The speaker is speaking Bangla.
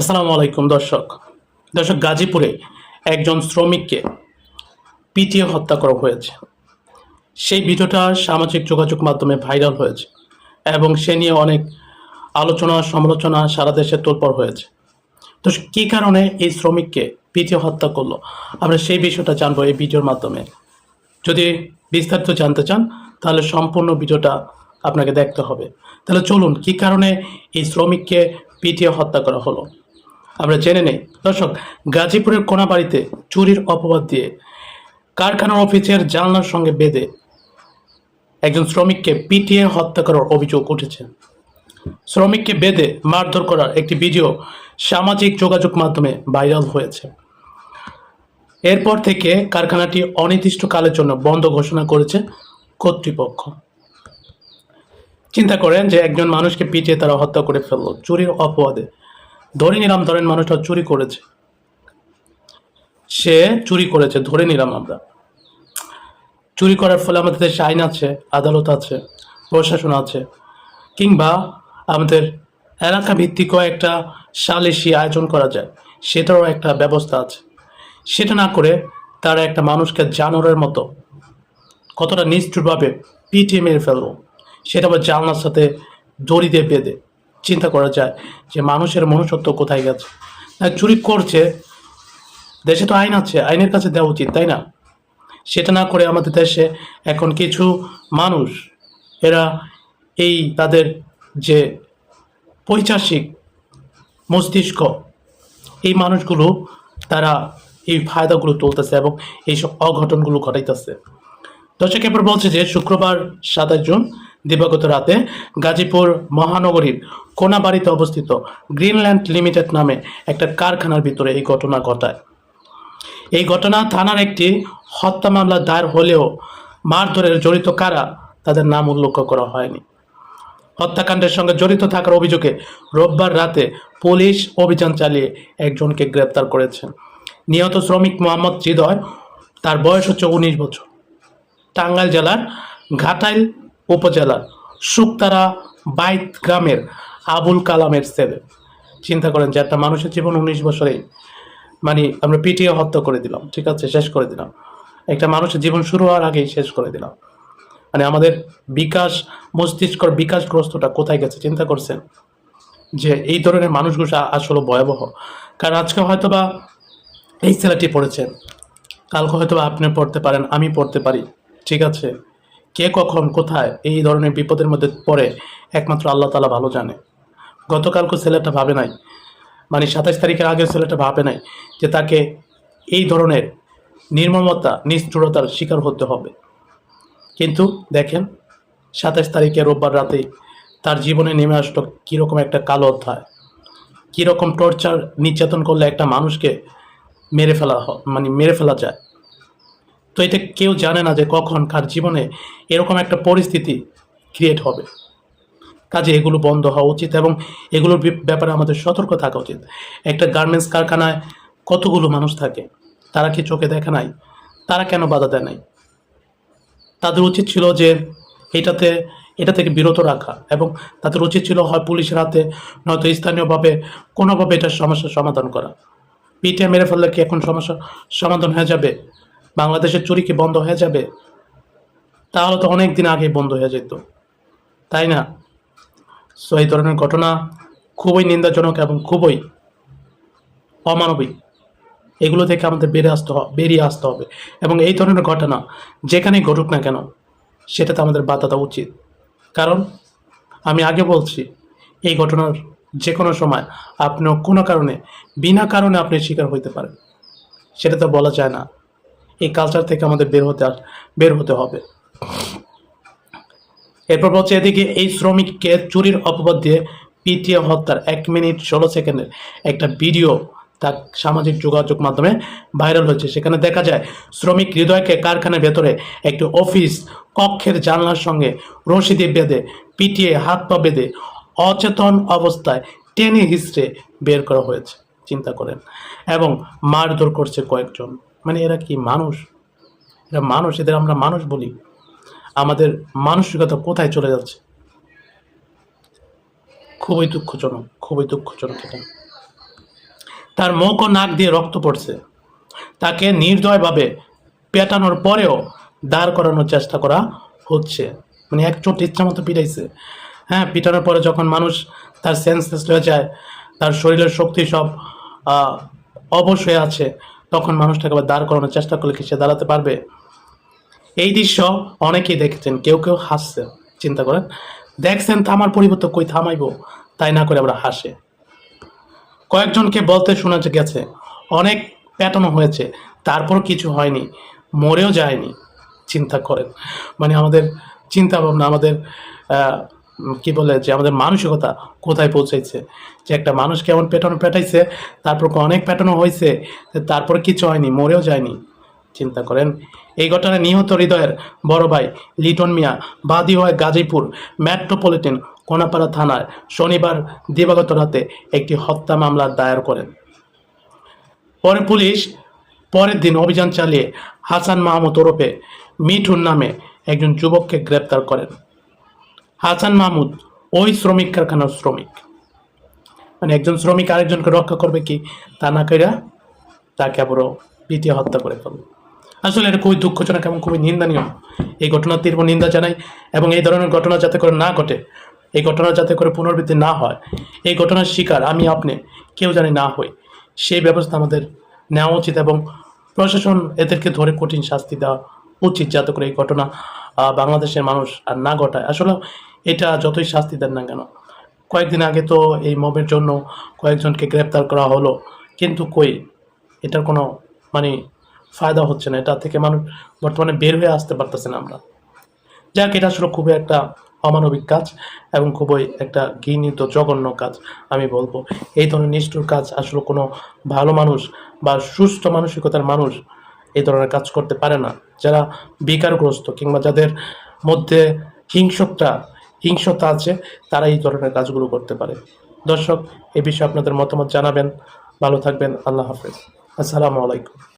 আসসালামু আলাইকুম, দর্শক। দর্শক, গাজীপুরে একজন শ্রমিককে পিটিয়ে হত্যা করা হয়েছে। সেই ভিডিওটা সামাজিক যোগাযোগ মাধ্যমে ভাইরাল হয়েছে এবং সে নিয়ে অনেক আলোচনা, সমালোচনা সারা দেশে তোলপড় হয়েছে। তো কী কারণে এই শ্রমিককে পিটিয়ে হত্যা করল? আমরা সেই বিষয়টা জানব এই ভিডিওর মাধ্যমে। যদি বিস্তারিত জানতে চান, তাহলে সম্পূর্ণ ভিডিওটা আপনাকে দেখতে হবে। তাহলে চলুন, কী কারণে এই শ্রমিককে পিটিয়ে হত্যা করা হলো? আমরা জেনে নেই। দর্শক, গাজীপুরের কোনাবাড়িতে চুরির অপবাদ দিয়ে কারখানার অফিসের জানলার সঙ্গে বেঁধে একজন শ্রমিককে পিটিয়ে হত্যা করার অভিযোগ উঠেছে। শ্রমিককে বেঁধে মারধর করার একটি ভিডিও সামাজিক যোগাযোগ মাধ্যমে ভাইরাল হয়েছে। এরপর থেকে কারখানাটি অনির্দিষ্টকালের জন্য বন্ধ ঘোষণা করেছে কর্তৃপক্ষ। চিন্তা করেন যে একজন মানুষকে পিটিয়ে তারা হত্যা করে ফেলল। চুরির অপবাদে ধরে নিলাম, ধরেন মানুষটা চুরি করেছে। সে চুরি করেছে, ধরে নিলাম আমরা। চুরি করার ফলে আমাদের দেশে আইন আছে, আদালত আছে, প্রশাসন আছে, কিংবা আমাদের এলাকা ভিত্তিক একটা সালিশি আয়োজন করা যায়, সেটারও একটা ব্যবস্থা আছে। সেটা না করে তারা একটা মানুষকে জানোয়ারের মতো, কতটা নিষ্ঠুরভাবে পিটিয়ে মেরে ফেলব সেটা আবার জানলার সাথে দড়ি দিয়ে বেঁধে। চিন্তা করা যায় যে মানুষের মনুষ্যত্ব কোথায় গেছে? চুরি করছে, দেশে তো আইন আছে, আইনের কাছে দেওয়া উচিত, তাই না? সেটা না করে আমাদের দেশে এখন কিছু মানুষ, এরা এই তাদের যে পৈচাসিক মস্তিষ্ক, এই মানুষগুলো তারা এই ফায়দাগুলো তুলতেছে এবং এইসব অঘটনগুলো ঘটাইতেছে। দর্শক, এরপর বলছে যে শুক্রবার সাতাশ জুন দিবাগত রাতে গাজীপুর মহানগরীর কোনাবাড়িতে অবস্থিত গ্রিনল্যান্ড লিমিটেড নামে একটা কারখানার ভিতরে এই ঘটনা ঘটায়। এই ঘটনা থানার একটি হত্যা মামলা দায়ের হলেও মারধরের জড়িত কারা তাদের নাম উল্লেখ করা হয়নি। হত্যাকাণ্ডের সঙ্গে জড়িত থাকার অভিযোগে রোববার রাতে পুলিশ অভিযান চালিয়ে একজনকে গ্রেপ্তার করেছেন নিহত শ্রমিক মোহাম্মদ হৃদয়, তার বয়স হচ্ছে উনিশ বছর। টাঙ্গাইল জেলার ঘাটাইল উপজেলার শুকতারা বাইত গ্রামের আবুল কালামের ছেলে। চিন্তা করেন যে একটা মানুষের জীবন উনিশ বছরেই মানে আমরা পিটিয়ে হত্যা করে দিলাম, ঠিক আছে, শেষ করে দিলাম। একটা মানুষের জীবন শুরু হওয়ার আগেই শেষ করে দিলাম। মানে আমাদের বিকাশ, মস্তিষ্কর বিকাশগ্রস্তটা কোথায় গেছে চিন্তা করছেন? যে এই ধরনের মানুষগুলো আসলে ভয়াবহ। কারণ আজকে হয়তো বা এই ছেলেটি পড়েছেন। কালকে হয়তো আপনি পড়তে পারেন, আমি পড়তে পারি, ঠিক আছে? কে কখন, কোথায় এই ধরনের বিপদের মধ্যে পড়ে, একমাত্র আল্লাহ তালা ভালো জানে। গতকালকে ছেলেটা ভাবে নাই মানে সাতাশ তারিখের আগে ছেলেটা ভাবে নাই যে তাকে এই ধরনের নির্মমতা, নিষ্ঠুরতার শিকার হতে হবে। কিন্তু দেখেন, সাতাশ তারিখে রোববার রাতে তার জীবনে নেমে আসলো কীরকম একটা কালো অধ্যায়, কীরকম টর্চার নির্যাতন করলে একটা মানুষকে মেরে ফেলা মানে মেরে ফেলা যায়। তো এটা কেউ জানে না যে কখন কার জীবনে এরকম একটা পরিস্থিতি ক্রিয়েট হবে। কাজে এগুলো বন্ধ হওয়া উচিত এবং এগুলোর ব্যাপারে আমাদের সতর্ক থাকা উচিত। একটা গার্মেন্টস কারখানায় কতগুলো মানুষ থাকে? তারা কি চোখে দেখে নাই? তারা কেন বাধা দেয় নাই? তাদের উচিত ছিল যে এটাতে, এটা থেকে বিরত রাখা এবং তাদের উচিত ছিল হয় পুলিশের হাতে, নয়তো স্থানীয়ভাবে, কোনোভাবে এটার সমস্যার সমাধান করা। পিঠে মেরে ফেললে কি এখন সমস্যা সমাধান হয়ে যাবে? বাংলাদেশের চুরি কি বন্ধ হয়ে যাবে? তাহলে তো অনেক দিন আগেই বন্ধ হয়ে যেত। তাই না? সো এই ধরনের ঘটনা খুবই নিন্দাজনক এবং খুবই অমানবিক। এগুলো থেকে আমাদের বেরিয়ে আসতে হবে বেরিয়ে আসতে হবে। এবং এই ধরনের ঘটনা যেখানেই ঘটুক না কেন, সেটাতে আমাদের বাধা দেওয়া উচিত। কারণ আমি আগে বলছি, এই ঘটনার যে কোনো সময় আপনি কোনো কারণে, বিনা কারণে আপনি শিকার হইতে পারেন। সেটা তো বলা যায় না। এই কালচার থেকে আমাদের বের হতে বের হতে হবে। এরপর বলছে এদিকে, এই শ্রমিককে চুরির অপবাদ দিয়ে পিটিএ হত্যার এক মিনিট ষোলো সেকেন্ডের একটা ভিডিও তার সামাজিক যোগাযোগ মাধ্যমে ভাইরাল হয়েছে। সেখানে দেখা যায়, শ্রমিক হৃদয়কে কারখানার ভেতরে একটি অফিস, কক্ষের জানলার সঙ্গে রশি দিয়ে বেঁধে পিটিয়ে হাত পা বেঁধে অচেতন অবস্থায় টেনে হিসড়ে বের করা হয়েছে। চিন্তা করেন। এবং মারধর করছে কয়েকজন। মানে এরা কি মানুষ? এরা মানুষ, এদের আমরা মানুষ বলি। আমাদের মানসিকতা কোথায় চলে যাচ্ছে? খুবই দুঃখজনক খুবই দুঃখজনক এটা। তার মুখ ও নাক দিয়ে রক্ত পড়ছে। তাকে নির্দয়ভাবে পেটানোর পরেও দাঁড় করানোর চেষ্টা করা হচ্ছে। মানে এক চোট ইচ্ছা মতো পিটাইছে। হ্যাঁ পিটানোর পরে যখন মানুষ তার সেন্সলেস হয়ে যায়, তার শরীরের শক্তি সব অবশ হয়ে আছে তখন মানুষটাকে আবার দাঁড় করানোর চেষ্টা করলে কি সে দাঁড়াতে পারবে? এই দৃশ্য অনেকেই দেখেছেন, কেউ কেউ হাসছে। চিন্তা করেন, দেখছেন থামার পরিবর্তে কই থামাইবো? তাই না করে আমরা হাসে। কয়েকজনকে বলতে শোনা গেছে, অনেক প্যাটানো হয়েছে তারপর কিছু হয়নি, মরেও যায়নি। চিন্তা করেন। মানে আমাদের চিন্তা ভাবনা আমাদের কি বলে যে আমাদের মানসিকতা কোথায় পৌঁছাইছে? যে একটা মানুষ কেমন পেটানো পেটাইছে, তারপর অনেক পেটানো হয়েছে তারপর কিছু হয়নি, মরেও যায়নি। চিন্তা করেন, এই ঘটনায় নিহত হৃদয়ের বড় ভাই লিটন মিয়া, বাদী হয় গাজীপুর মেট্রোপলিটন কোনাপাড়া থানায় শনিবার দিবাগত রাতে একটি হত্যা মামলা দায়ের করেন। পরে পুলিশ পরের দিন অভিযান চালিয়ে হাসান মাহমুদ ওরফে মিঠুন নামে একজন যুবককে গ্রেপ্তার করেন। হাসান মাহমুদ, ওই শ্রমিক কারখানার শ্রমিক। মানে একজন শ্রমিক আরেকজনকে রক্ষা করবে কি? তা না কইরা তাকে আবারও পিটিয়ে হত্যা করে ফেলবে। আসলে এটা খুবই দুঃখজনক এবং খুবই নিন্দনীয়। এই ঘটনার তীব্র নিন্দা জানাই এবং এই ধরনের ঘটনা যাতে করে না ঘটে, এই ঘটনা যাতে করে পুনরাবৃত্তি না হয়, এই ঘটনার শিকার আমি আপনি, কেউ জানি না হই। সেই ব্যবস্থা আমাদের নেওয়া উচিত এবং প্রশাসন এদেরকে ধরে কঠিন শাস্তি দেওয়া উচিত যাতে করে এই ঘটনা বাংলাদেশের মানুষ আর না ঘটায়। আসলে এটা যতই শাস্তি দেন না কেন? কয়েকদিন আগে তো এই মবের জন্য কয়েকজনকে গ্রেপ্তার করা হলো, কিন্তু কই? এটার কোনো মানে ফায়দা হচ্ছে না। এটা থেকে মানুষ বর্তমানে বের হয়ে আসতে পারতেছে না আমরা। যাক, এটা আসলে খুবই একটা অমানবিক কাজ এবং খুবই একটা ঘৃণিত, জঘন্য কাজ, আমি বলব। এই ধরনের নিষ্ঠুর কাজ আসলে কোনো ভালো মানুষ বা সুস্থ মানসিকতার মানুষ এই ধরনের কাজ করতে পারে না। যারা বেকারগ্রস্ত কিংবা যাদের মধ্যে হিংসকটা হিংসতা আছে, তারা এই ধরনের কাজগুলো করতে পারে। দর্শক, এ বিষয়ে আপনাদের মতামত জানাবেন। ভালো থাকবেন। আল্লাহ হাফেজ। আসসালামু আলাইকুম।